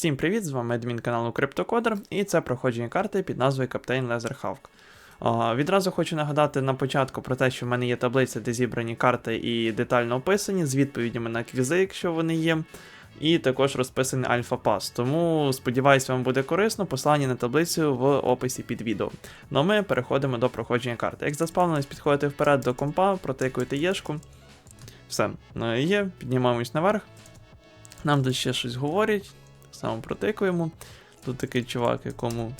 Всім привіт! З вами адмін каналу CryptoCoder, і це проходження карти під назвою Leatherhawk. А, Відразу хочу нагадати на початку про те, що в мене є таблиця, де зібрані карти і детально описані, з відповідями на квізи, якщо вони є. І також розписаний альфа-пас. Тому сподіваюся, вам буде корисно. Послання на таблицю в описі під відео. Ну а ми переходимо до проходження карти. Як заспавнились, підходите вперед до компа, протикуєте єшку. Все, ну, є, піднімаємось наверх. Нам тут ще щось говорять, само протикуємо. Тут такий чувак, якому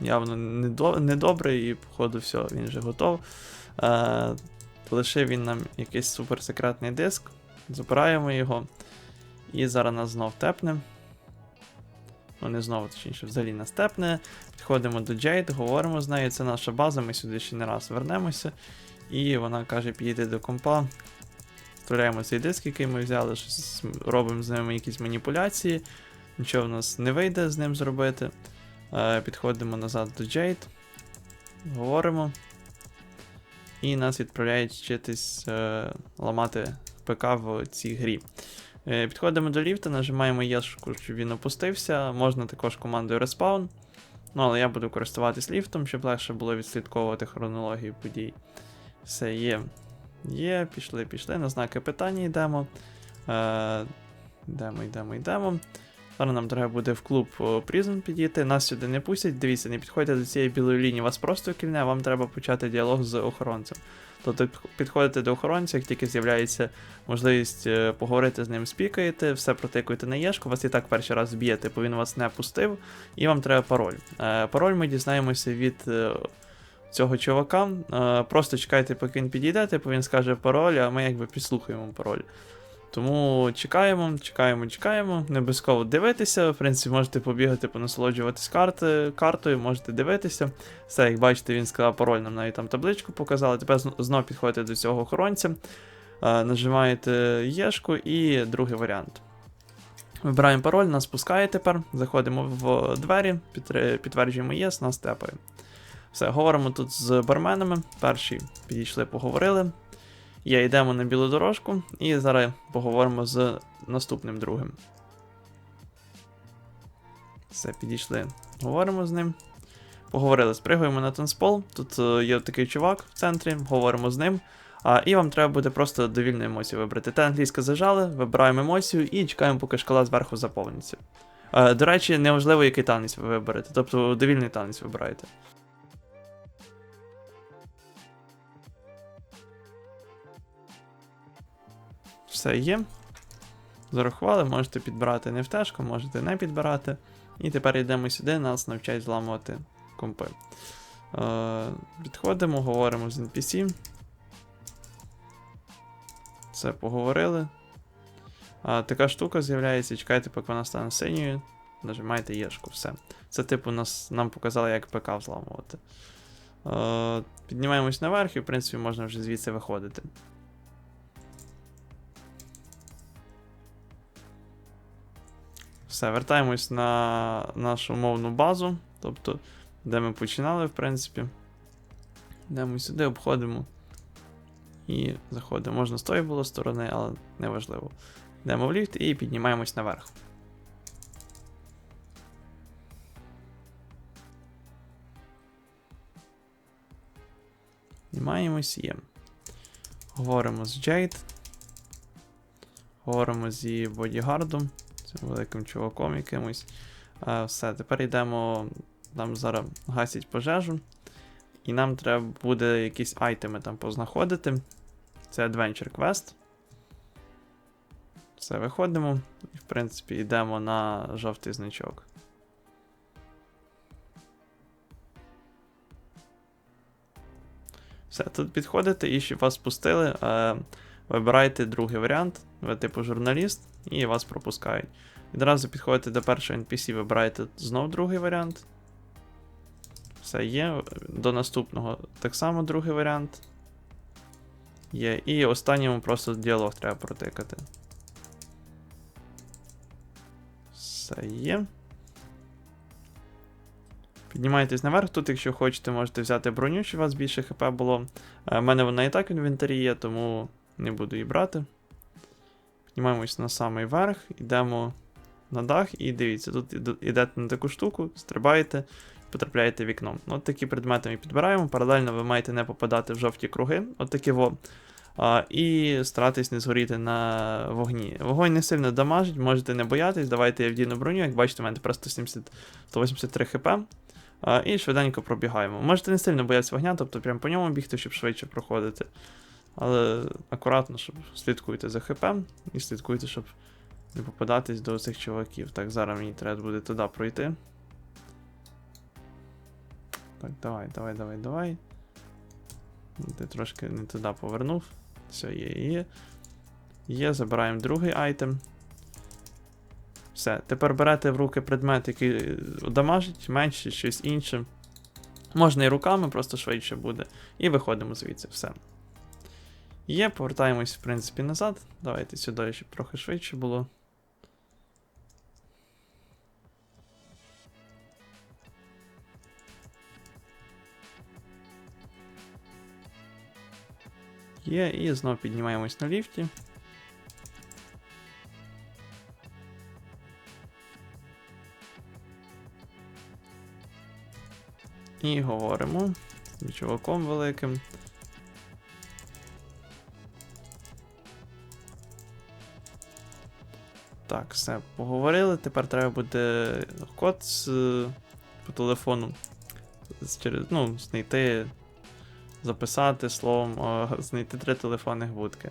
явно недобре, і, походу, все, він вже готов. Е, лишив він нам якийсь суперсекретний диск. Забираємо його. І зараз нас знов тепне. Ну, не знову, точніше, взагалі нас тепне. Підходимо до Джейд, говоримо з нею, це наша база, ми сюди ще не раз вернемося. І вона каже, підійди до компа. Вставляємо цей диск, який ми взяли, щось робимо з ними якісь маніпуляції. Нічого в нас не вийде з ним зробити. Е, підходимо назад до Jade. Говоримо. І нас відправляють вчитись е, ламати ПК в цій грі. Е, підходимо до ліфта, нажимаємо єшку, щоб він опустився. Можна також командою Respawn. Ну, але я буду користуватись ліфтом, щоб легше було відслідковувати хронологію подій. Все є. Є, пішли, пішли. На знаки питання йдемо. Е, йдемо, йдемо, йдемо. Зараз нам треба буде в клуб Prison підійти. Нас сюди не пустять. Дивіться, не підходьте до цієї білої лінії, вас просто кільне, вам треба почати діалог з охоронцем. Тобто підходите до охоронця, як тільки з'являється можливість е, поговорити з ним, спікаєте, все протикуєте на єшку, вас і так перший раз б'єте, бо він вас не пустив, і вам треба пароль. Е, пароль ми дізнаємося від е, цього чувака. Просто чекайте, поки він підійде, типу він скаже пароль, а ми якби підслухаємо пароль. Тому чекаємо, чекаємо, чекаємо. Не обов'язково дивитися. В принципі, можете побігати, понасолоджуватись карти, картою, можете дивитися. Все, як бачите, він сказав пароль, нам навіть там табличку показали. Тепер зн- знов підходите до цього охоронця, е, нажимаєте єшку і другий варіант. Вибираємо пароль, нас пускає тепер. Заходимо в двері, підтверджуємо єс, нас тепає. Все, говоримо тут з барменами. Перші підійшли, поговорили. Є, йдемо на білу дорожку і зараз поговоримо з наступним другим. Все, підійшли. Говоримо з ним. Поговорили, спригуємо на танцпол. Тут е, є такий чувак в центрі, говоримо з ним. А, і вам треба буде просто довільну емоцію вибрати. Те англійське зажали, вибираємо емоцію і чекаємо, поки шкала зверху заповниться. Е, до речі, неважливо, який танець ви виберете, тобто довільний танець вибираєте. Все є. Зарахували, можете підбирати не втежку, можете не підбирати. І тепер йдемо сюди, нас навчають зламувати компи. Е, підходимо, говоримо з NPC. Це поговорили. А, така штука з'являється, чекайте, поки вона стане синьою. Нажимаєте єшку, все. Це, типу, нас, нам показали, як ПК взламувати. Е, піднімаємось наверх і, в принципі, можна вже звідси виходити. Все, вертаємось на нашу мовну базу, тобто, де ми починали, в принципі. Йдемо сюди, обходимо і заходимо. Можна з тої було сторони, але неважливо. Йдемо в ліфт і піднімаємось наверх. Піднімаємось є. Говоримо з Джейд. Говоримо з її бодігардом цим великим чуваком якимось. А, все, тепер йдемо. Нам зараз гасять пожежу. І нам треба буде якісь айтеми там познаходити. Це Adventure Quest. Все, виходимо. І, в принципі, йдемо на жовтий значок. Все, тут підходите і щоб вас пустили. Е, Вибирайте другий варіант, ви типу журналіст, і вас пропускають. Відразу підходите до першого NPC, вибираєте знов другий варіант. Все є. До наступного так само другий варіант. Є. І останньому просто діалог треба протикати. Все є. Піднімаєтесь наверх. Тут, якщо хочете, можете взяти броню, щоб у вас більше ХП було. У мене вона і так в інвентарі є, тому не буду її брати. Піднімаємось на самий верх, йдемо на дах і дивіться, тут ідете на таку штуку, стрибаєте, потрапляєте в вікно. От такі предмети ми підбираємо. Паралельно ви маєте не попадати в жовті круги, от такі во. А, і старатись не згоріти на вогні. Вогонь не сильно дамажить, можете не боятись. Давайте я вдіну броню. Як бачите, у мене тепер 170, 183 хп. А, і швиденько пробігаємо. Можете не сильно боятися вогня, тобто прям по ньому бігти, щоб швидше проходити. Але акуратно, щоб слідкуйте за ХП і слідкуйте, щоб не попадатись до цих чуваків. Так, зараз мені треба буде туди пройти. Так, давай, давай, давай, давай. Ти трошки не туди повернув. Все, є, є. Є, забираємо другий айтем. Все, тепер берете в руки предмет, який дамажить, менше, щось інше. Можна і руками, просто швидше буде. І виходимо звідси, все. Є, повертаємось, в принципі, назад. Давайте сюди, щоб трохи швидше було. Є, і знову піднімаємось на ліфті. І говоримо з чуваком великим. Так, все, поговорили. Тепер треба буде код з, по телефону з, через, ну, знайти, записати словом, о, знайти три телефонних будки.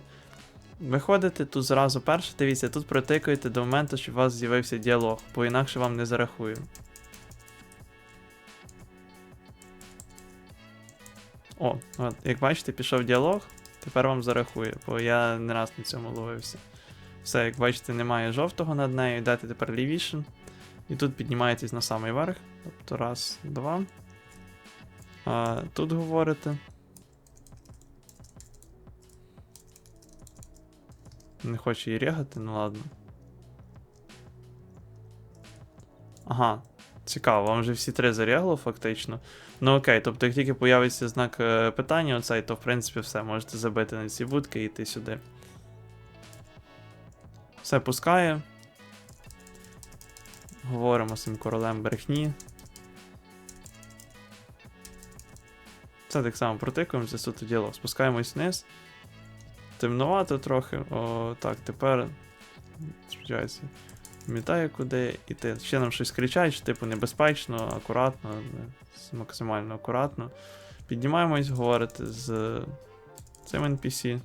Виходите тут зразу перше, дивіться, тут протикуєте до моменту, щоб у вас з'явився діалог, бо інакше вам не зарахую. О, от, як бачите, пішов діалог, тепер вам зарахує, бо я не раз на цьому ловився. Все, як бачите, немає жовтого над нею, йдете тепер лівіше. І тут піднімаєтесь на самий верх. Тобто раз, два. А, тут говорите. Не хоче її рягати, ну ладно. Ага, цікаво, вам вже всі три зарягло, фактично. Ну окей, тобто, як тільки появиться знак е, питання, оцей, то в принципі все, можете забити на ці будки і йти сюди. Все пускає. Говоримо з цим королем брехні. Це так само протикуємося, тут діло. Спускаємось вниз. Темнувато трохи. О, так, тепер. Сподіваюся. Пам'ятаю, куди йти. Ще нам щось кричать, що, типу, небезпечно, акуратно, максимально акуратно. Піднімаємось, говорити з цим NPC.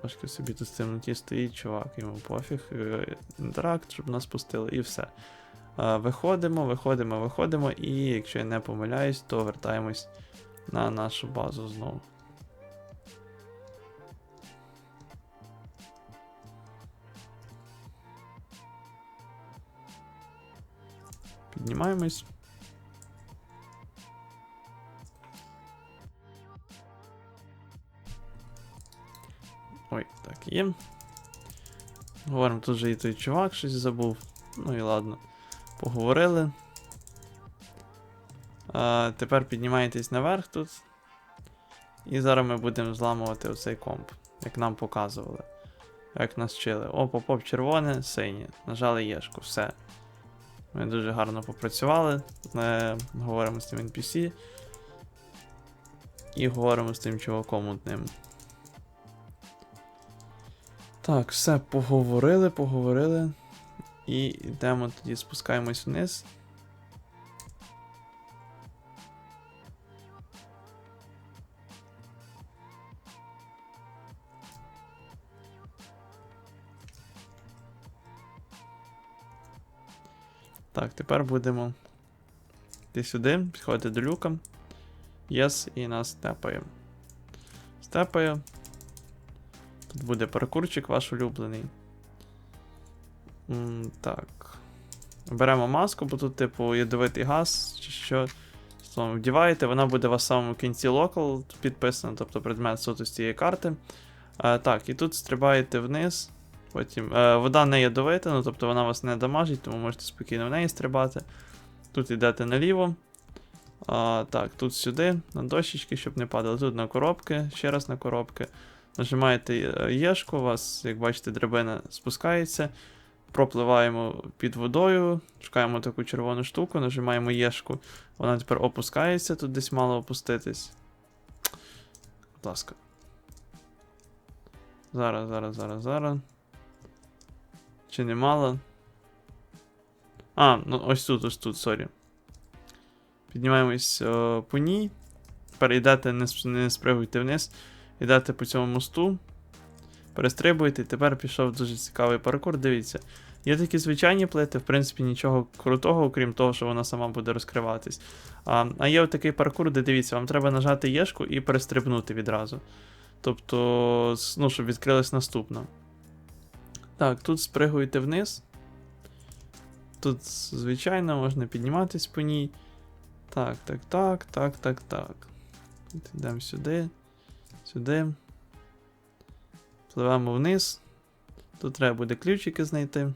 Трошки собі тут з темноті стоїть, чувак, йому пофіг. Інтеракт, щоб нас пустили, і все. Виходимо, виходимо, виходимо, і якщо я не помиляюсь, то вертаємось на нашу базу знову. Піднімаємось. Ой, так, є. Говоримо, тут же і той чувак щось забув. Ну і ладно. Поговорили. А, тепер піднімаєтесь наверх тут. І зараз ми будемо зламувати оцей комп, як нам показували. Як нас вчили. О, поп червоне, синє. Нажали Єшку, все. Ми дуже гарно попрацювали. Е, говоримо з тим NPC. І говоримо з тим чуваком одним. Так, все, поговорили, поговорили. І йдемо тоді, спускаємось вниз. Так, тепер будемо йти сюди, підходити до люка. Єс, і нас степає. Степає. Буде паркурчик ваш улюблений. М, так. Беремо маску, бо тут, типу, ядовитий газ, чи що. Словом, вдіваєте, вона буде у вас в самому кінці локал підписана, тобто предмет суто з цієї карти. Е, так, і тут стрибаєте вниз. Потім. Е, вода не ядовита, ну тобто вона вас не дамажить, тому можете спокійно в неї стрибати. Тут йдете наліво. А, так, тут сюди, на дощечки, щоб не падали. Тут на коробки, ще раз на коробки. Нажимаєте е, Єшку, у вас, як бачите, драбина спускається. пропливаємо під водою, шукаємо таку червону штуку, нажимаємо Єшку. Вона тепер опускається, тут десь мало опуститись. Будь ласка. Зараз, зараз, зараз, зараз. Чи не мало? А, ну ось тут, ось тут, сорі. Піднімаємось о, по ній. Тепер йдете, не, не спригуйте вниз. Йдете по цьому мосту. Перестрибуєте, і тепер пішов дуже цікавий паркур. Дивіться. Є такі звичайні плити, в принципі, нічого крутого, окрім того, що вона сама буде розкриватись. А, а є такий паркур, де дивіться, вам треба нажати Єшку і перестрибнути відразу. Тобто, ну, щоб відкрилась наступна. Так, тут спригуєте вниз. Тут, звичайно, можна підніматись по ній. Так, так, так, так, так, так. Йдемо сюди, сюди. Пливемо вниз. Тут треба буде ключики знайти.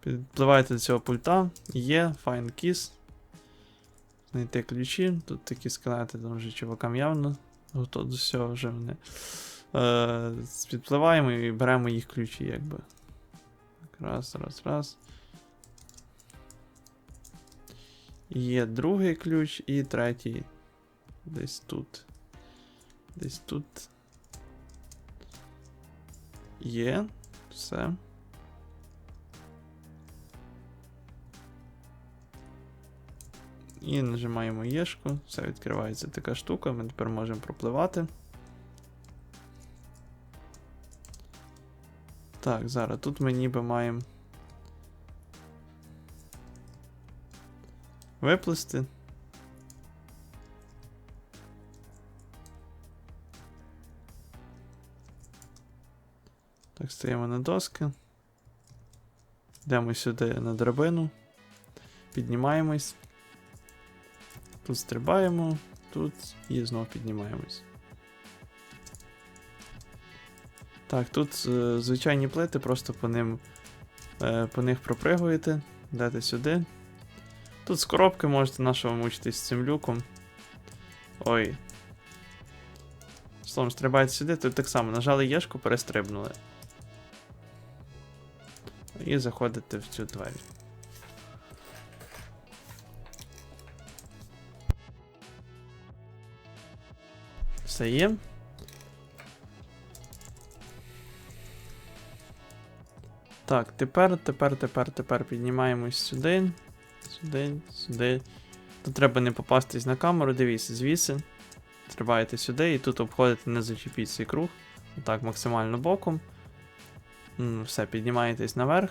Підпливаєте до цього пульта. Є, Find Keys. Знайти ключі. Тут такі скелети, там вже чувакам явно. Готово до всього вже вони. Е, підпливаємо і беремо їх ключі, якби. Раз, раз, раз. Є другий ключ і третій. Десь тут. Десь тут. Є. Все. І нажимаємо Єшку. Все відкривається така штука. Ми тепер можемо пропливати. Так, зараз тут ми ніби маємо. Виплисти. Так, стаємо на доски. Йдемо сюди на драбину. Піднімаємось. Тут стрибаємо, тут і знов піднімаємось. Так, тут е, звичайні плити, просто по ним е, по них пропригуєте, йдете сюди. Тут з коробки можете нашого мучитись з цим люком. Ой. Словом, стрибаєте сюди, тут так само нажали Єшку, перестрибнули. І заходите в цю двері. Все є. Так, тепер, тепер, тепер, тепер піднімаємось сюди. Сюди, сюди. Тут треба не попастись на камеру, дивіться, звідси. Стрибаєте сюди і тут обходите, не зачепіть цей круг. Отак, максимально боком. Все, піднімаєтесь наверх.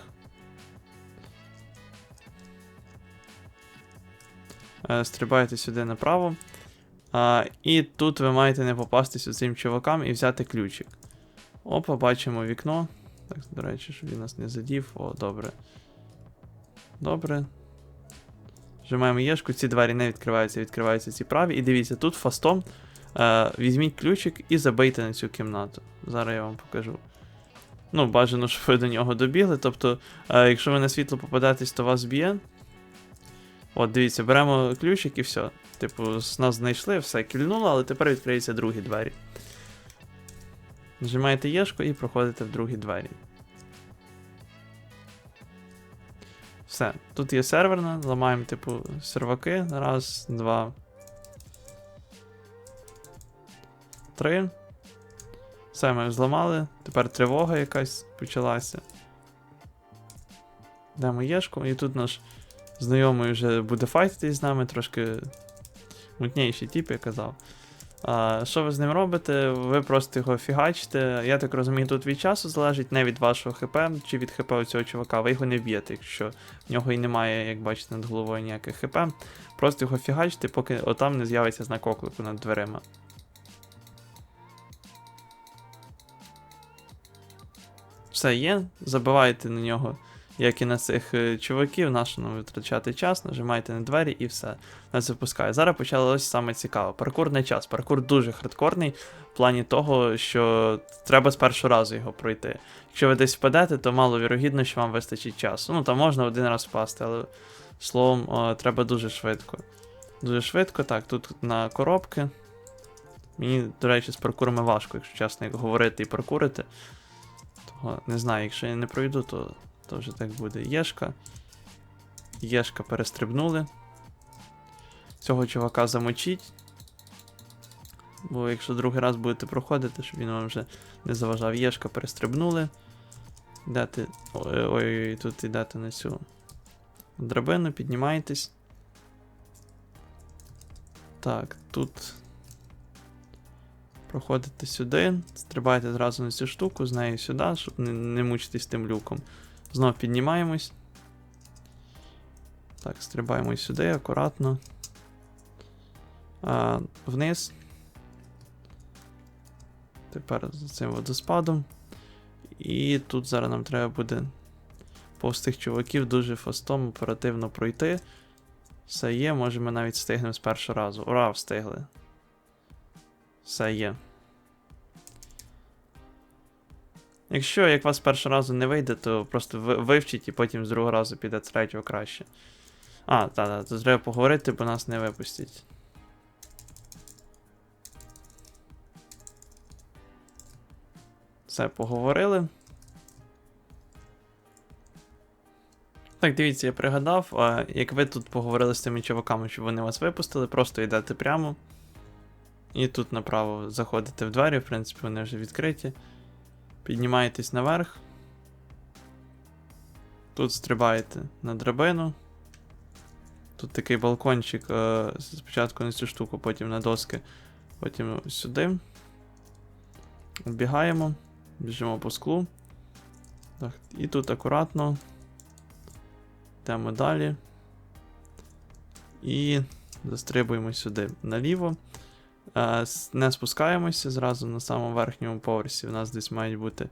Е, Стрибаєте сюди направо. І тут ви маєте не попастись цим чувакам і взяти ключик. Опа, бачимо вікно. Так, до речі, щоб він нас не задів. О, добре. Добре. Вжимаємо єшку, ці двері не відкриваються, відкриваються ці праві. І дивіться, тут фастом е, візьміть ключик і забийте на цю кімнату. Зараз я вам покажу. Ну, бажано, щоб ви до нього добігли. Тобто, е, якщо ви на світло попадетесь, то вас б'є. От, дивіться, беремо ключик і все. Типу, з нас знайшли, все кільнуло, але тепер відкриються другі двері. Нажимаєте Єшку і проходите в другі двері. Все. Тут є серверна, ламаємо, типу, серваки. Раз, два. Три. Все, ми зламали. Тепер тривога якась почалася. Дамо Єшку, і тут наш знайомий вже буде файтитись з нами, трошки мутніший тип, я казав. А, що ви з ним робите? Ви просто його фігачите. Я так розумію, тут від часу залежить не від вашого ХП чи від ХП цього чувака. Ви його не б'єте, якщо в нього і немає, як бачите, над головою ніяких ХП. Просто його фігачите, поки отам не з'явиться знак оклику над дверима. Все є, забивайте на нього, як і на цих е, чуваків, нашому витрачати час, нажимайте на двері і все. Нас запускає. Зараз почалось саме цікаве. Паркур не час. Паркур дуже хардкорний в плані того, що треба з першого разу його пройти. Якщо ви десь впадете, то мало вірогідно, що вам вистачить часу. Ну, там можна один раз впасти, але словом, о, треба дуже швидко. Дуже швидко, так, тут на коробки. Мені, до речі, з паркурами важко, якщо чесно, як говорити і паркурити. Того не знаю, якщо я не пройду, то То вже так буде. Єшка. Єшка перестрибнули. Цього чувака замочіть. Бо якщо другий раз будете проходити, щоб він вам вже не заважав. Єшка перестрибнули. Йдете. Ой-ой-ой, тут йдете на цю драбину, піднімаєтесь. Так, тут. Проходите сюди, стрибаєте зразу на цю штуку, з нею сюди, щоб не, не мучитись тим люком. Знов піднімаємось. Так, стрибаємо сюди, акуратно. А, вниз. Тепер за цим водоспадом. І тут зараз нам треба буде повз тих чуваків дуже фастом оперативно пройти. Все є, може ми навіть встигнемо з першого разу. Ура, встигли. Все є. Якщо як вас першого разу не вийде, то просто вивчіть і потім з другого разу піде з третього краще. А, так, то треба поговорити, бо нас не випустять. Все, поговорили. Так, дивіться, я пригадав, а, як ви тут поговорили з тими чуваками, щоб вони вас випустили, просто йдете прямо. І тут направо заходите в двері, в принципі, вони вже відкриті. Піднімаєтесь наверх. Тут стрибаєте на драбину. Тут такий балкончик. е, Спочатку на цю штуку, потім на доски, потім сюди. Вбігаємо, біжимо по склу. Так, і тут акуратно. Йдемо далі. І застрибуємо сюди наліво. Е, Не спускаємося зразу на самому верхньому поверсі. У нас десь мають бути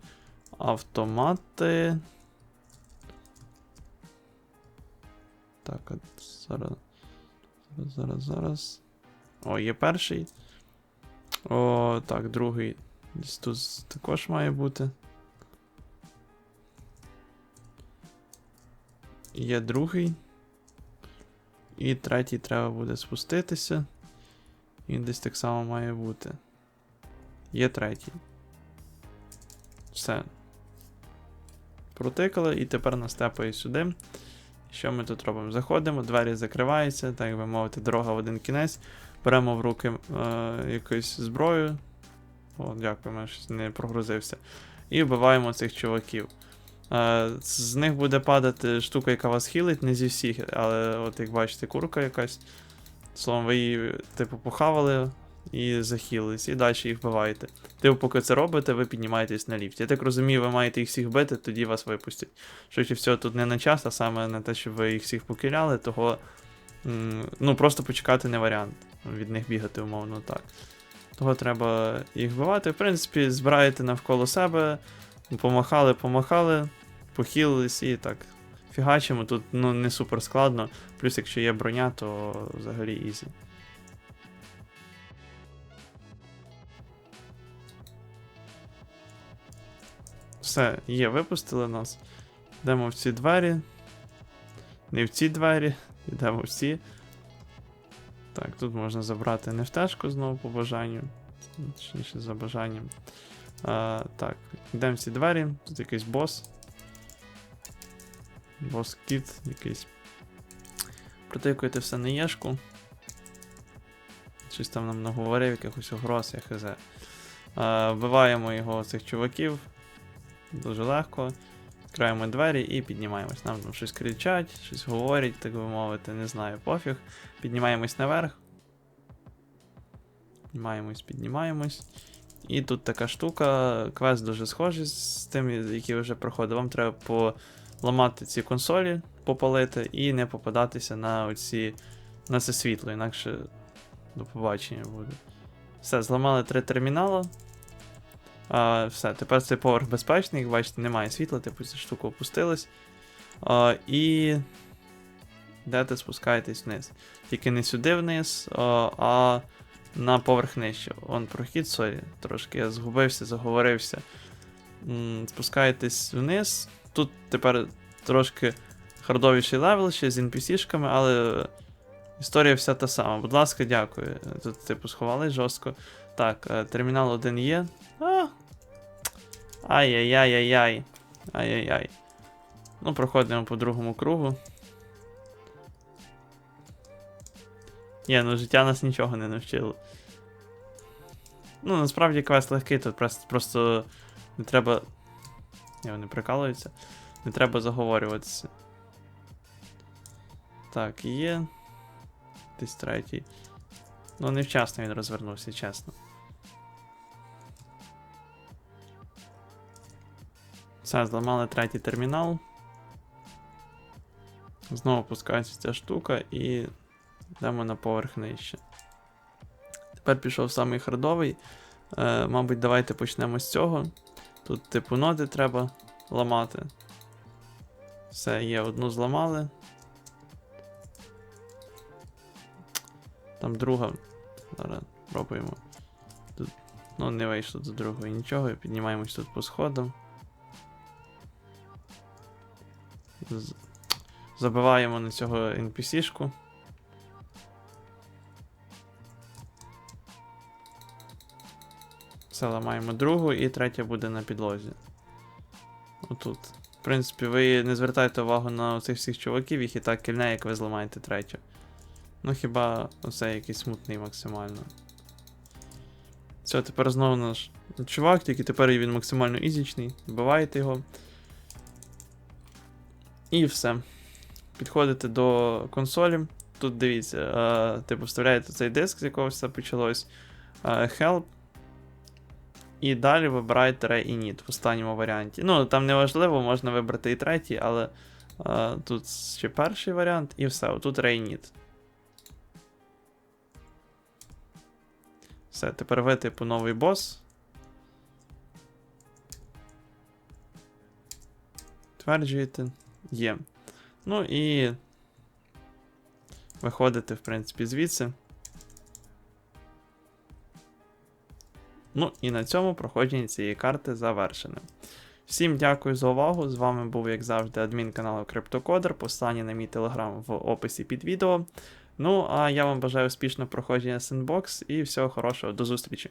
автомати. Так, от зараз. Зараз, зараз, зараз. О, є перший. О, так, другий. Десь тут також має бути. Є другий. І третій треба буде спуститися. Він десь так само має бути. Є третій. Все. Протикали, і тепер нас тепає сюди. Що ми тут робимо? Заходимо, двері закриваються, так би мовити, дорога в один кінець. Беремо в руки е, якусь зброю. О, дякую, я щось не прогрузився. І вбиваємо цих чуваків. Е, з них буде падати штука, яка вас хілить, не зі всіх, але от як бачите, курка якась. Словом, ви її, типу, похавали і захилились, і далі їх вбиваєте. Типу, поки це робите, ви піднімаєтесь на ліфті. Я так розумію, ви маєте їх всіх бити, тоді вас випустять. Швидше всього, тут не на час, а саме на те, щоб ви їх всіх покиляли, того. Ну, просто почекати не варіант. Від них бігати, умовно так. Того треба їх вбивати. В принципі, збираєте навколо себе, помахали, помахали, похилились і так. Фігачимо, тут ну, не супер складно. Плюс, якщо є броня, то взагалі ізі. Все, є, випустили нас. Йдемо в ці двері. Не в ці двері, йдемо в ці. Так, тут можна забрати нефтешку знову по бажанню. Точніше, за бажанням. А, так, йдемо в ці двері. Тут якийсь бос. Бос кіт якийсь. Протикуєте все на єшку. Щось там нам наговорив, якихось угроз, я хз. Вбиваємо його цих чуваків. Дуже легко. Відкриваємо двері і піднімаємось. Нам там щось кричать, щось говорять, так би мовити, не знаю, пофіг. Піднімаємось наверх. Піднімаємось, піднімаємось. І тут така штука. Квест дуже схожий з тим, який вже проходив. Вам треба поламати ці консолі, попалити і не попадатися на оці. на це світло, інакше до побачення буде. Все, зламали три термінали. А, все, тепер цей поверх безпечний, як бачите, немає світла, типу ця штука опустилась. А, і. Йдете, спускаєтесь вниз. Тільки не сюди вниз, а, а на поверх нижче. Он прохід, сорі, трошки я згубився, заговорився. Спускаєтесь вниз. Тут тепер трошки хардовіший левел ще з NPC-шками, але історія вся та сама. Будь ласка, дякую. Тут, типу, сховались жорстко. Так, е, термінал 1 є. А. Ай-яй-яй-яй-яй. Ай-яй-яй. Ну, проходимо по другому кругу. Ні, ну життя нас нічого не навчило. Ну, насправді квест легкий, тут просто не треба. Ні, вони прикалуються. Не треба заговорюватися. Так, є. Десь третій. Ну, невчасно він розвернувся, чесно. Все, зламали третій термінал. Знову пускається ця штука і йдемо на поверх нижче. Тепер пішов самий хардовий. Е, мабуть, давайте почнемо з цього. Тут, типу, ноди треба ламати. Все, є, одну зламали. Там друга. Зараз пробуємо. Тут, ну, не вийшло до другої нічого. Піднімаємось тут по сходам. Забиваємо на цього NPC-шку. Все, ламаємо другу і третя буде на підлозі. Отут. В принципі, ви не звертайте увагу на цих всіх чуваків, їх і так кільне, як ви зламаєте третю. Ну хіба оце якийсь смутний максимально. Все, тепер знову наш чувак, тільки тепер він максимально ізічний. Вбиваєте його. І все. Підходите до консолі. Тут дивіться, е, типу вставляєте цей диск, з якого все почалось. е, Help. І далі вибираєте Re-Init в останньому варіанті. Ну, там не важливо, можна вибрати і третій, але е, тут ще перший варіант, і все, тут Re-Init. Все, тепер ви, типу, новий бос. Тверджуєте. Є. Ну і. Виходите, в принципі, звідси. Ну і на цьому проходження цієї карти завершене. Всім дякую за увагу. З вами був, як завжди, адмін каналу Криптокодер. Посилання на мій телеграм в описі під відео. Ну, а я вам бажаю успішного проходження Sandbox і всього хорошого. До зустрічі!